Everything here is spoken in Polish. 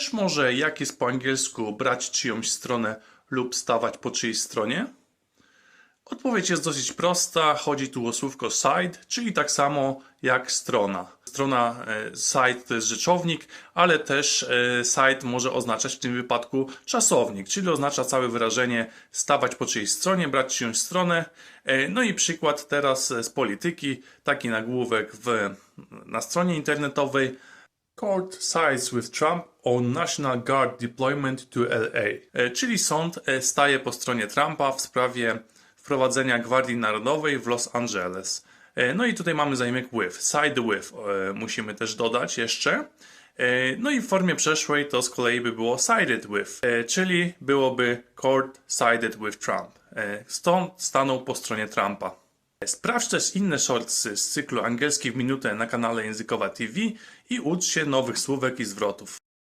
Wiesz może, jak jest po angielsku brać czyjąś stronę lub stawać po czyjejś stronie? Odpowiedź jest dosyć prosta. Chodzi tu o słówko side, czyli tak samo jak strona. Strona e, side to jest rzeczownik, ale też e, side może oznaczać w tym wypadku czasownik, czyli oznacza całe wyrażenie stawać po czyjejś stronie, brać czyjąś stronę. E, No i przykład teraz z polityki, taki nagłówek w, na stronie internetowej. Court sides with Trump on National Guard deployment to LA. E, Czyli sąd e, staje po stronie Trumpa w sprawie wprowadzenia Gwardii Narodowej w Los Angeles. E, No i tutaj mamy zaimek with, side with musimy też dodać jeszcze. No i w formie przeszłej to z kolei by było sided with, czyli byłoby court sided with Trump. Stąd stanął po stronie Trumpa. Sprawdź też inne shortsy z cyklu Angielski w minutę na kanale Językowa TV i ucz się nowych słówek i zwrotów.